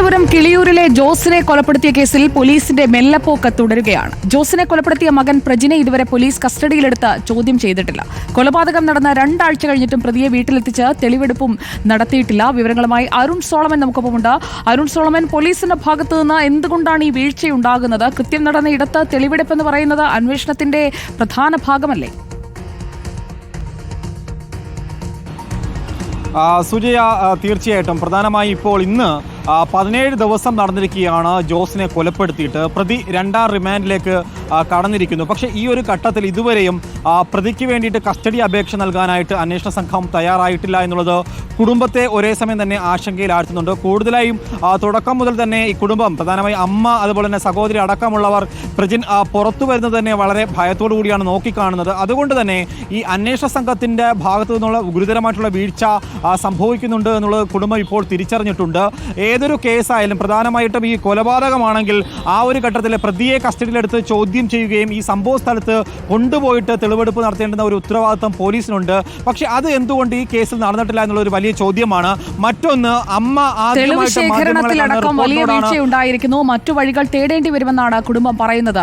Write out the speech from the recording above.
തിരുവനന്തപുരം കിളിയൂരിലെ ജോസിനെ കൊലപ്പെടുത്തിയ കേസിൽ പോലീസിന്റെ മെല്ലപ്പോക്ക് തുടരുകയാണ്. ജോസിനെ കൊലപ്പെടുത്തിയ മകൻ പ്രജിനെ ഇതുവരെ പോലീസ് കസ്റ്റഡിയിലെടുത്ത് ചോദ്യം ചെയ്തിട്ടില്ല. കൊലപാതകം നടന്ന രണ്ടാഴ്ച കഴിഞ്ഞിട്ടും പ്രതിയെ വീട്ടിലെത്തിച്ച് തെളിവെടുപ്പും നടത്തിയിട്ടില്ല. വിവരങ്ങളുമായി അരുൺ സോളമൻ നമുക്കൊപ്പമുണ്ട്. അരുൺ സോളമൻ പോലീസിന്റെ ഭാഗത്തു നിന്ന് എന്തുകൊണ്ടാണ് ഈ വീഴ്ചയുണ്ടാകുന്നത്? കൃത്യം നടന്ന ഇടത്ത് തെളിവെടുപ്പ് എന്ന് പറയുന്നത് അന്വേഷണത്തിന്റെ പ്രധാന ഭാഗമല്ലേ? സുജയ തീർച്ചയായിട്ടും. പ്രധാനമായും ഇപ്പോൾ ഇന്ന് പതിനേഴ് ദിവസം നടന്നിരിക്കുകയാണ് ജോസിനെ കൊലപ്പെടുത്തിയിട്ട്. പ്രതി രണ്ടാം റിമാൻഡിലേക്ക് കടന്നിരിക്കുന്നു. പക്ഷേ ഈ ഒരു ഘട്ടത്തിൽ ഇതുവരെയും പ്രതിക്ക് വേണ്ടിയിട്ട് കസ്റ്റഡി അപേക്ഷ നൽകാനായിട്ട് അന്വേഷണ സംഘം തയ്യാറായിട്ടില്ല എന്നുള്ളത് കുടുംബത്തെ ഒരേ സമയം തന്നെ ആശങ്കയിലാഴ്ത്തുന്നുണ്ട്. കൂടുതലായും തുടക്കം മുതൽ തന്നെ ഈ കുടുംബം പ്രധാനമായി അമ്മ അതുപോലെ തന്നെ സഹോദരി അടക്കമുള്ളവർ പ്രജിൻ പുറത്തു വരുന്നത് തന്നെ വളരെ ഭയത്തോടു കൂടിയാണ് നോക്കിക്കാണുന്നത്. അതുകൊണ്ട് തന്നെ ഈ അന്വേഷണ സംഘത്തിന്റെ ഭാഗത്തു നിന്നുള്ള ഗുരുതരമായിട്ടുള്ള വീഴ്ച സംഭവിക്കുന്നുണ്ട് എന്നുള്ളത് കുടുംബം ഇപ്പോൾ തിരിച്ചറിഞ്ഞിട്ടുണ്ട്. ഏതൊരു കേസായാലും പ്രധാനമായിട്ടും ഈ കൊലപാതകമാണെങ്കിൽ ആ ഒരു ഘട്ടത്തിൽ പ്രതിയെ കസ്റ്റഡിയിലെടുത്ത് ചോദ്യം ചെയ്യുകയും ഈ സംഭവ സ്ഥലത്ത് കൊണ്ടുപോയിട്ട് തെളിവെടുപ്പ് നടത്തേണ്ടുന്ന ഒരു ഉത്തരവാദിത്തം പോലീസിനുണ്ട്. പക്ഷെ അത് എന്തുകൊണ്ട് ഈ കേസിൽ നടന്നിട്ടില്ല എന്നുള്ള ഒരു വലിയ ചോദ്യമാണ്. മറ്റൊന്ന് അമ്മ ആദ്യമായിട്ട് വലിയ വീഴ്ചയുണ്ടായിരിക്കുന്നു. മറ്റു വഴികൾ തേടേണ്ടി വരുമെന്നാണ് കുടുംബം പറയുന്നത്.